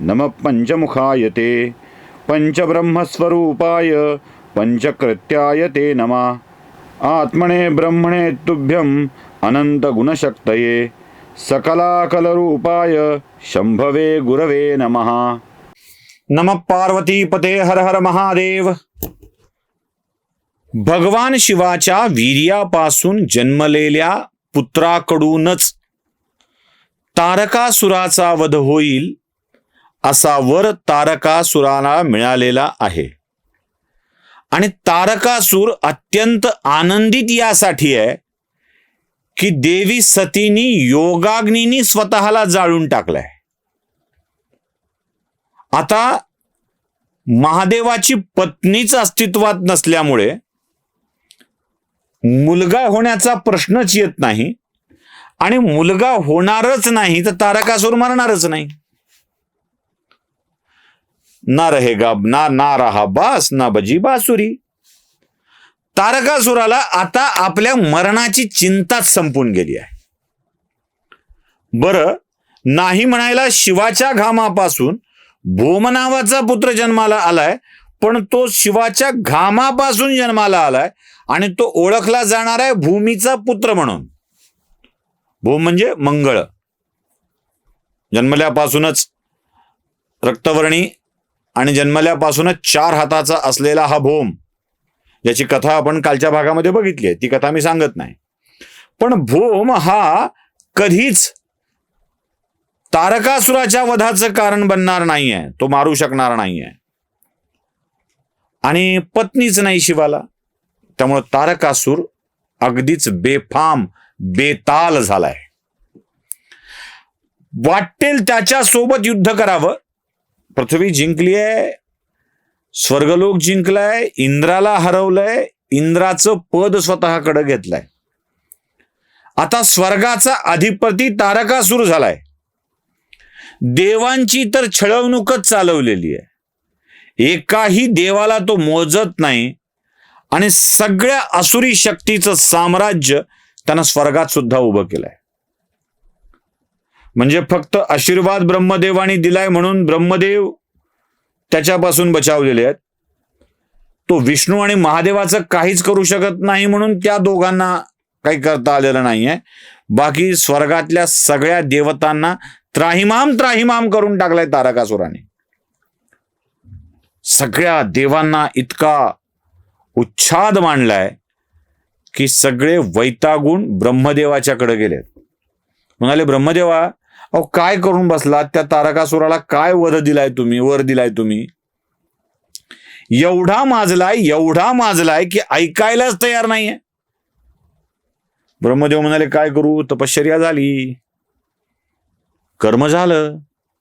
नम पंचमुखाय ते पंचब्रह्मस्वरूपाय पंचकृत्याय ते नमः। आत्मने ब्रह्मणे तुभ्यम् अनन्तगुणशक्तये सकलाकलरूपाय शंभवे गुरवे नमः। नम पार्वती पते हर हर महादेव। भगवान शिवाच्या वीर्यापासून जन्मलेल्या पुत्राकडूनच तारकासुराचा वध होईल असा वर तारकासुराला मिळालेला आहे. आणि तारकासूर अत्यंत आनंदित यासाठी आहे की देवी सतीनी योगाग्नीनी स्वतःला जाळून टाकलाय. आता महादेवाची पत्नीच अस्तित्वात नसल्यामुळे मुलगा होण्याचा प्रश्नच येत नाही आणि मुलगा होणारच नाही तर तारकासूर मरणारच नाही. ना रहेगा ना ना रहा बास ना बजी बासुरी. तारकासुराला आता आपल्या मरणाची चिंताच संपून गेली आहे. बरं नाही म्हणायला शिवाच्या घामापासून भोम नावाचा पुत्र जन्माला आलाय पण तो शिवाच्या घामापासून जन्माला आलाय आणि तो ओळखला जाणार आहे भूमीचा पुत्र म्हणून. भूम म्हणजे मंगळ. जन्मल्यापासूनच रक्तवर्णी आणि जन्मल्यापासूनच चार हाताचा असलेला हा भोम याची कथा आपण कालच्या भागामध्ये बघितली आहे. ती कथा मी सांगत नाही. पण भोम हा कधीच तारकासुराच्या वधाचं कारण बनणार नाहीये. तो मारू शकणार नाहीये. आणि पत्नीच नाही शिवाला. त्यामुळे तारकासूर अगदीच बेफाम बेताल झालाय. वाटेल त्याच्या सोबत युद्ध करावं. पृथ्वी जिंकली आहे स्वर्गलोक जिंकलाय इंद्राला हरवलंय इंद्राचं पद स्वतःकडे घेतलंय. आता स्वर्गाचा अधिपती तारका सुरू झालाय. देवांची तर छळवणूकच चालवलेली आहे. एकाही देवाला तो मोजत नाही आणि सगळ्या असुरी शक्तीचं साम्राज्य त्यांना स्वर्गात सुद्धा उभं केलंय. म्हणजे फक्त आशीर्वाद ब्रह्मदेवाने दिलाय म्हणून ब्रह्मदेव त्याच्यापासून बचावलेले आहेत. तो विष्णू आणि महादेवाचं काहीच करू शकत नाही म्हणून त्या दोघांना काही करता आलेलं नाहीये. बाकी स्वर्गातल्या सगळ्या देवतांना त्राहिमाम त्राहिमाम करून टाकलाय तारकासुराने. सगळ्या देवांना इतका उच्छाद मांडलाय की सगळे वैतागून ब्रह्मदेवाच्याकडे गेलेत. म्हणाले ब्रह्मदेवा अहो काय करून बसलात त्या तारकासुराला काय वध दिलाय तुम्ही वर दिलाय तुम्ही? एवढा माजलाय एवढा माजलाय की ऐकायलाच तयार नाहीये. ब्रह्मदेव म्हणाले काय करू? तपश्चर्या झाली. कर्म झालं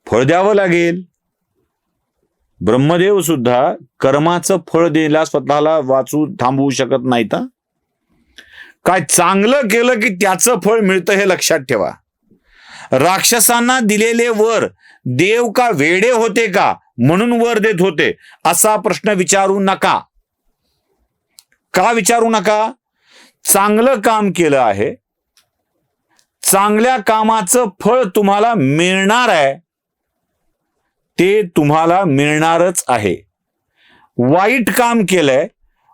फळ द्यावं लागेल. ब्रह्मदेव सुद्धा कर्माचं फळ द्यायला स्वतःला वाचू थांबवू शकत नाही काय चांगलं केलं की त्याचं फळ मिळतं हे लक्षात ठेवा. राक्षसांना दिलेले वर देव का वेडे होते का म्हणून वर देत होते? असा प्रश्न विचारू नका. का विचारू नका? चांगलं काम केलं आहे. चांगल्या कामाचं फळ तुम्हाला मिळणार आहे. ते तुम्हाला मिळणारच आहे. वाईट काम केलंय.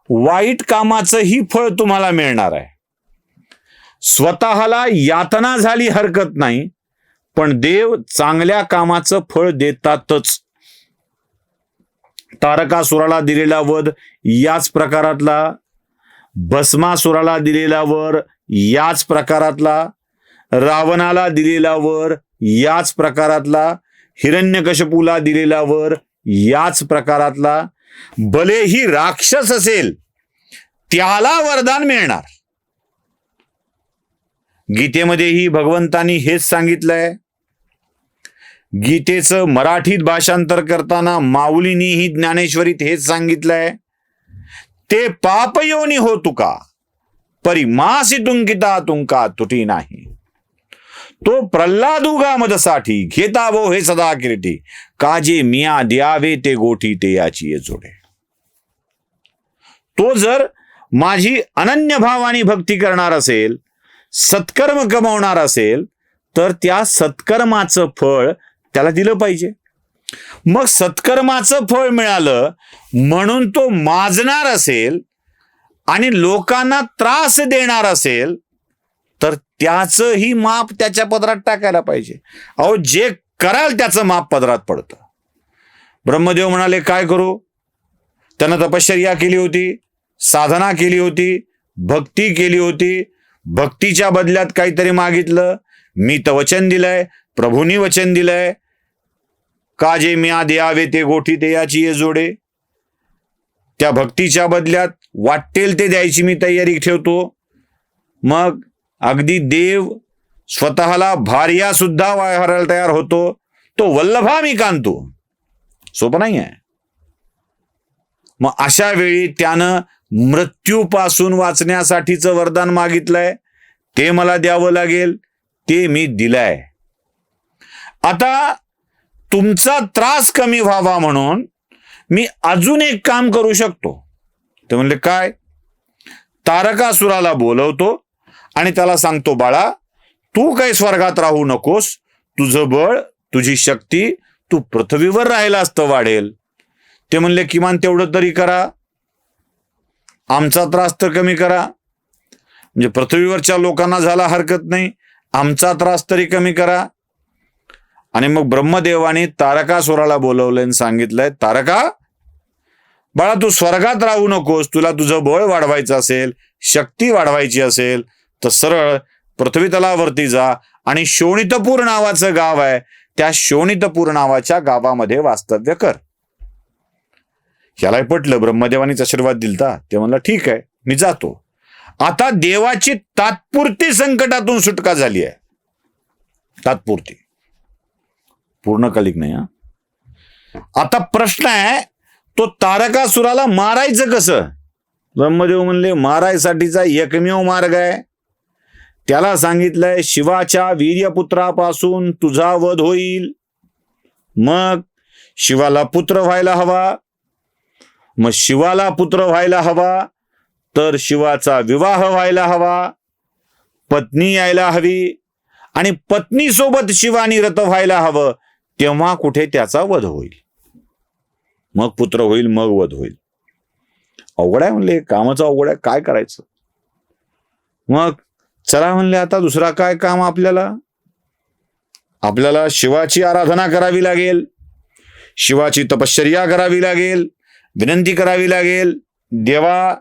वाईट कामाचंही फळ तुम्हाला मिळणार आहे. स्वतःला यातना झाली हरकत नाही. पण देव चांगल्या कामाचं फळ देतातच. तारकासुराला दिलेला वध याच प्रकारातला भस्मासुराला दिलेला वर याच प्रकारातला रावणाला दिलेला वर याच प्रकारातला हिरण्यकशपूला दिलेला वर याच प्रकारातला. भलेही राक्षस असेल त्याला वरदान मिळणार. गीतेमध्येही भगवंतानी हेच सांगितलंय. गीतेचं मराठीत भाषांतर करताना माऊलीनीही ज्ञानेश्वरीत हेच सांगितलंय. ते पाप योनी हो तुका परी मासी तुंकिता तुंका तुटी नाही. तो प्रल्हादुगा मदसाठी घेता वो हे सदा किरीटी काजे मिया द्यावे ते गोठी ते याची ये जोडे. तो जर माझी अनन्य भावानी भक्ती करणार असेल सत्कर्म कमावणार असेल तर त्या सत्कर्माचं फळ त्याला दिलं पाहिजे. मग सत्कर्माचं फळ मिळालं म्हणून तो माजणार असेल आणि लोकांना त्रास देणार असेल तर त्याचंही माप त्याच्या पदरात टाकायला पाहिजे. अहो जे कराल त्याचं माप पदरात पडतं. ब्रह्मदेव म्हणाले काय करू? त्यानं तपश्चर्या केली होती साधना केली होती भक्ती केली होती भक्तीच्या बदल्यात काहीतरी मागितलं. मी तर वचन दिलंय. प्रभूंनी वचन दिलंय. का जे मी आधी द्यावे ते गोठी ते याची ये जोडे. त्या भक्तीच्या बदल्यात वाटेल ते द्यायची मी तयारी ठेवतो. मग अगदी देव स्वतःला भार्या सुद्धा वाहारायला तयार होतो. तो वल्लभा मी कांतो. सोपं नाही आहे मग अशा वेळी त्यानं मृत्यूपासून वाचण्यासाठीचं वरदान मागितलंय. ते मला द्यावं लागेल ते मी दिलंय. आता तुमचा त्रास कमी व्हावा म्हणून मी अजून एक काम करू शकतो. ते म्हणले काय? तारकासुराला बोलवतो आणि त्याला सांगतो बाळा तू काही स्वर्गात राहू नकोस. तुझं बळ तुझी शक्ती तू पृथ्वीवर राहिला असतं वाढेल. ते म्हणले किमान तेवढं तरी करा. आमचा त्रास तर कमी करा. म्हणजे पृथ्वीवरच्या लोकांना झाला हरकत नाही. आमचा त्रास तरी कमी करा. आणि मग ब्रह्मदेवाने तारकासुराला बोलवलंय आणि सांगितलंय तारका बाळा तू स्वर्गात राहू नकोस. तुला तुझं बळ वाढवायचं असेल शक्ती वाढवायची असेल तर सरळ पृथ्वी तलावरती जा आणि शोणितपूर नावाचं गाव आहे. त्या शोणितपूर नावाच्या गावामध्ये वास्तव्य कर. यालाही पटलं ब्रह्मदेवानीच आशीर्वाद दिलता. ते म्हणला ठीक आहे मी जातो. आता देवाची तात्पुरती संकटातून सुटका झाली आहे. तात्पुरती. पूर्णकालिक नाही हा. आता प्रश्न आहे तो तारकासुराला मारायचं कसं? ब्रह्मदेव म्हणले मारायसाठीचा एकमेव मार्ग आहे. त्याला सांगितलंय शिवाच्या वीर्यपुत्रापासून तुझा वध होईल. मग शिवाला पुत्र व्हायला हवा मग शिवाला पुत्र व्हायला हवा तर शिवाचा विवाह व्हायला हवा पत्नी यायला हवी आणि पत्नीसोबत शिवानी रथ व्हायला हवं तेव्हा कुठे त्याचा वध होईल. मग पुत्र होईल मग वध होईल. अवघड आहे म्हणले कामाचं अवघड आहे काय करायचं? मग चला म्हणले आता दुसरा काय काम आपल्याला? आपल्याला शिवाची आराधना करावी लागेल शिवाची तपश्चर्या करावी लागेल विनंती करावी लागेल. देवा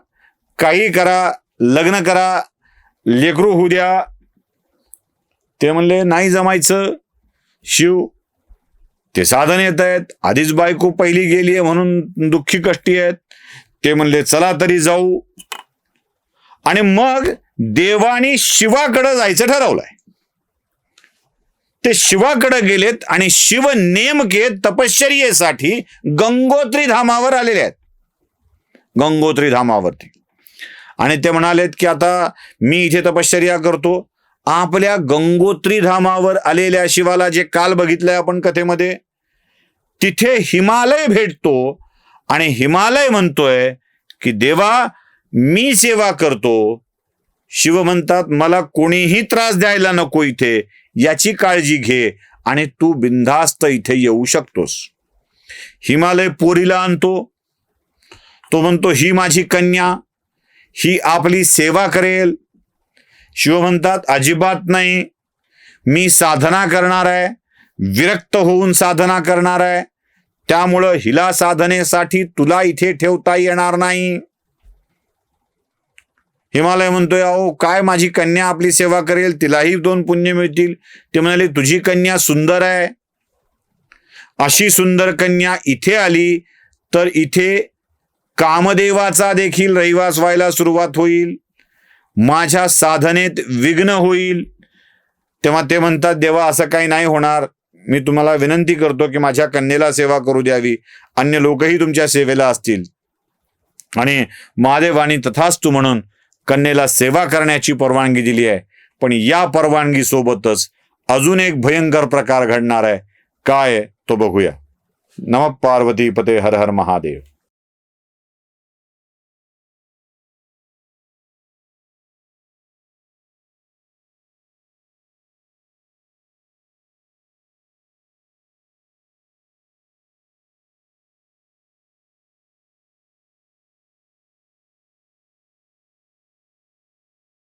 काही करा लग्न करा लेकरू होऊ द्या. ते म्हणले नाही जमायचं. शिव ते साधन येत आहेत. आधीच बायको पहिली गेली आहे म्हणून दुःखी कष्टी आहेत. ते म्हणले चला तरी जाऊ. आणि मग देवानी शिवाकडं जायचं ठरवलंय. ते शिवाकडे गेलेत आणि शिव नेमके तपश्चर्येसाठी गंगोत्री धामावर आलेले आहेत. गंगोत्री धामावरती. आणि ते म्हणालेत की आता मी इथे तपश्चर्या करतो. आपल्या गंगोत्री धामावर आलेल्या शिवाला जे काल बघितलंय आपण कथेमध्ये तिथे हिमालय भेटतो आणि हिमालय म्हणतोय की देवा मी सेवा करतो. शिव म्हणतात मला कोणीही त्रास द्यायला नको इथे. याची काळजी घे आणि तू बिनधास्त इथे येऊ शकतोस. हिमालय पोरीला आणतो. तो म्हणतो ही माझी कन्या ही आपली सेवा करेल. शिव म्हणतात अजिबात नाही. मी साधना करणार आहे. विरक्त होऊन साधना करणार आहे. त्यामुळं हिला साधनेसाठी तुला इथे ठेवता येणार नाही. हिमालय म्हणतोय अहो काय माझी कन्या आपली सेवा करेल? तिलाही दोन पुण्य मिळतील. ते म्हणाले तुझी कन्या सुंदर आहे. अशी सुंदर कन्या इथे आली तर इथे कामदेवाचा देखील रहिवास व्हायला सुरुवात होईल. माझ्या साधनेत विघ्न होईल. तेव्हा ते म्हणतात देवा असं काही नाही होणार. मी तुम्हाला विनंती करतो की माझ्या कन्येला सेवा करू द्यावी. अन्य लोकही तुमच्या सेवेला असतील. आणि महादेवानी तथास्तू म्हणून कन्येला सेवा करण्याची परवानगी दिली आहे. पण या परवानगी सोबतच अजून एक भयंकर प्रकार घडणार आहे. काय तो बघूया. नम पार्वती पते हर हर महादेव.